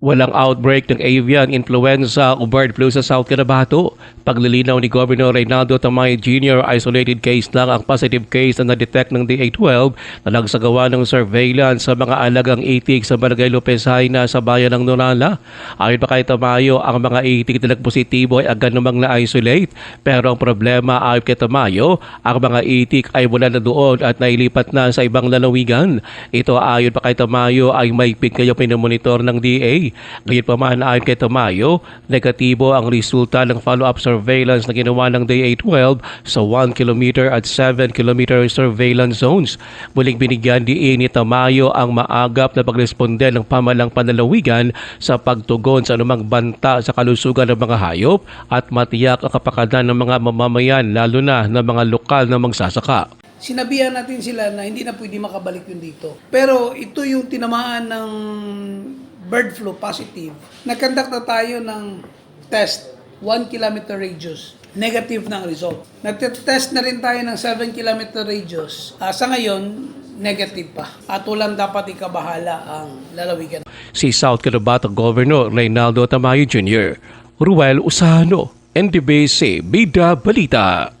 Walang outbreak ng avian influenza o bird flu sa South Cotabato. Paglilinaw ni Governor Reynaldo Tamay Jr., isolated case lang ang positive case na na-detect ng DA-12 na nagsagawa ng surveillance sa mga alagang itik sa Barangay Lopez Haina sa bayan ng Nonala. Ayon pa kay Tamayo, ang mga itik na nagpositibo ay agad namang na-isolate. Pero ang problema ayon kay Tamayo, ang mga itik ay wala na doon at nailipat na sa ibang lalawigan. Ito ayon pa kay Tamayo ay may kayo pinamonitor ng DA. Ngayon pa man ayon kay Tamayo, negatibo ang resulta ng follow-up surveillance na ginawa ng DA-12 sa 1 km at 7 km surveillance zones. Muling binigyan ni Tamayo ang maagap na pagresponde ng pamalang panalawigan sa pagtugon sa anumang banta sa kalusugan ng mga hayop at matiyak ang kapakanan ng mga mamamayan lalo na ng mga lokal na magsasaka. sinabihan natin sila na hindi na pwede makabalik yun dito. Pero ito yung tinamaan ng bird flu positive. Nagkandak na tayo ng test, 1 kilometer radius. Negative ng result. Nagtest na rin tayo ng 7 kilometer radius. Ah, sa ngayon, negative pa. At walang dapat ikabahala ang lalawigan. Si South Cotabato Governor Reynaldo Tamayo Jr., Ruel Usano, NDBC Bida Balita.